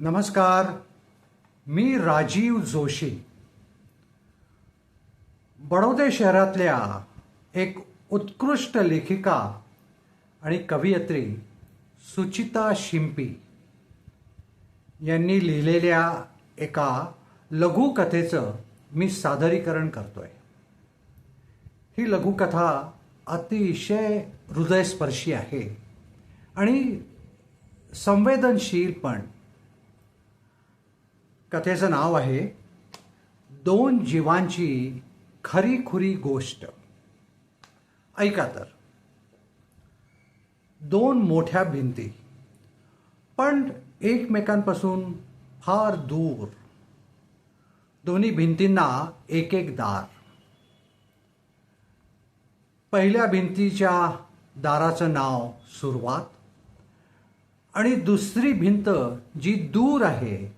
नमस्कार मी राजीव जोशी. बडोदे शहरातल्या एक उत्कृष्ट लेखिका आणि कवयित्री सुचिता शिंपी यांनी लिहिलेल्या एका लघुकथेचं मी सादरीकरण करतोय. ही लघुकथा अतिशय हृदयस्पर्शी आहे आणि संवेदनशील पण. कथेचं नाव आहे दोन जीवांची खरीखुरी गोष्ट. ऐका तर. दोन मोठ्या भिंती पण एकमेकांपासून फार दूर. दोन्ही भिंतींना एक एक दार. पहिल्या भिंतीच्या दाराचं नाव सुरुवात आणि दुसरी भिंत जी दूर आहे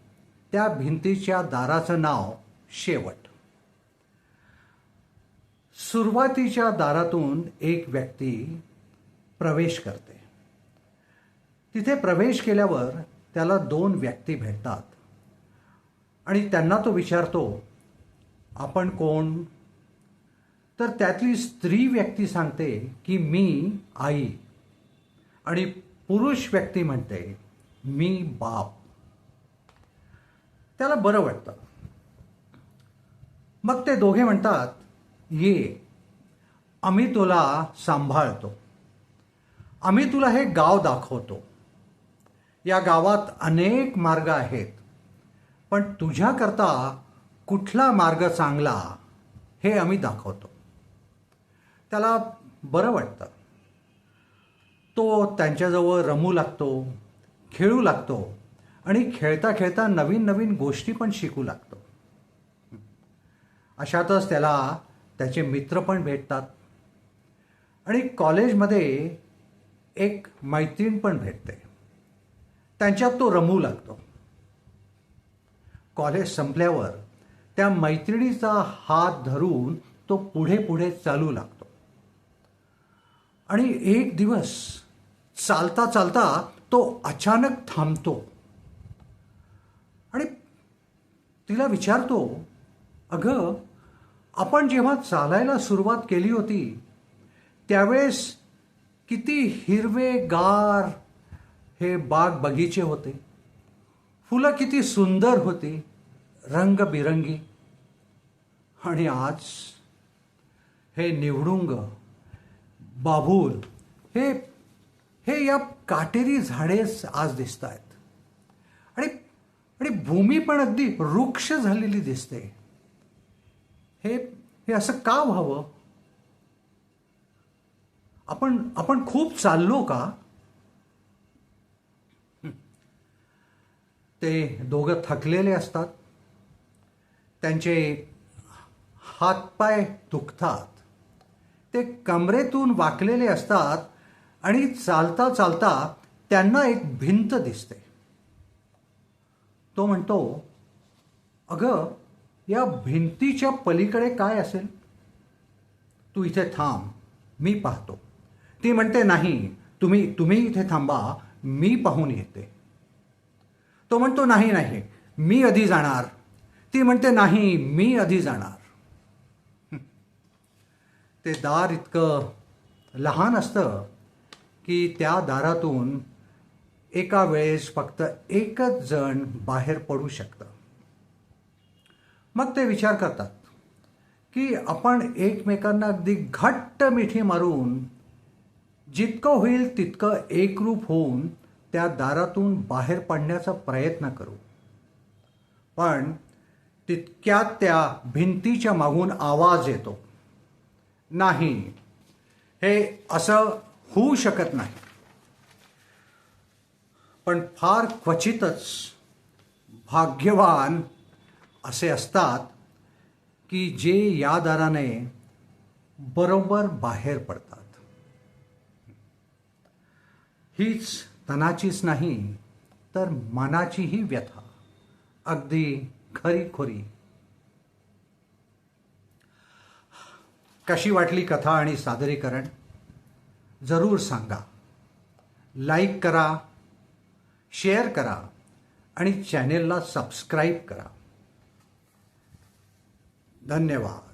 त्या भिंतीच्या दाराचं नाव शेवट. सुरुवातीच्या दारातून एक व्यक्ती प्रवेश करते. तिथे प्रवेश केल्यावर त्याला दोन व्यक्ती भेटतात. आणि त्यांना तो विचारतो आपण कोण? तर त्यातली स्त्री व्यक्ती सांगते की मी आई. आणि पुरुष व्यक्ती म्हणते मी बाप. त्याला बरं वाटतं. मग ते दोघे म्हणतात ये आम्ही तुला सांभाळतो. आम्ही तुला हे गाव दाखवतो. या गावात अनेक मार्ग आहेत. पण तुझ्याकरता कुठला मार्ग चांगला हे आम्ही दाखवतो. त्याला बरं वाटतं. तो त्यांच्याजवळ रमू लागतो खेळू लागतो आणि खेळता खेळता नवीन नवीन गोष्टी पण शिकू लागतो. अशातच त्याला त्याचे मित्र पण भेटतात. आणि कॉलेजमध्ये एक मैत्रीण पण भेटते. त्यांच्यात तो रमू लागतो. कॉलेज संपल्यावर त्या मैत्रिणीचा हात धरून तो पुढे पुढे चालू लागतो. आणि एक दिवस चालता चालता तो अचानक थांबतो आणि तिला विचारतो अगं आपण जेव्हा चालायला सुरुवात केली होती त्यावेळेस किती हिरवे गार हे बाग बगीचे होते. फुलं किती सुंदर होती रंगबिरंगी. आणि आज हे निवडुंग बाभूल हे हे या काटेरी झाडेच आज दिसत आहेत भूमी पण अगदी वृक्ष झालेली दिसते. हे हे असं का व्हावं? आपण आपण खूप चाललो का? ते दोघं थकलेले असतात. त्यांचे हातपाय दुखतात. ते कमरेतून वाकलेले असतात आणि चालता चालता त्यांना एक भिंत दिसते. तो म्हणतो अगं या भिंतीच्या पलीकडे काय असेल? तू इथे थांब मी पाहतो. ती म्हणते नाही तुम्ही तुम्ही इथे थांबा मी पाहून येते. तो म्हणतो नाही नाही मी आधी जाणार. ती म्हणते नाही मी आधी जाणार. ते दार इतकं लहान असतं की त्या दारातून एका वेळेस फक्त एकच जण बाहेर पडू शकतं. मग ते विचार करतात की आपण एकमेकांना अगदी घट्ट मिठी मारून जितकं होईल तितकं एकरूप होऊन त्या दारातून बाहेर पडण्याचा प्रयत्न करू. पण तितक्यात त्या भिंतीच्या मागून आवाज येतो. नाही हे असं होऊ शकत नाही. पण फार क्वचितच भाग्यवान असे असतात की जे या दाराने बरोबर बाहेर पडतात. हीच तनाचीच नाही तर मनाचीही व्यथा. अगदी खरीखुरी. कशी वाटली कथा आणि सादरीकरण? जरूर सांगा. लाईक करा शेअर करा आणि चॅनेलला सबस्क्राईब करा. धन्यवाद.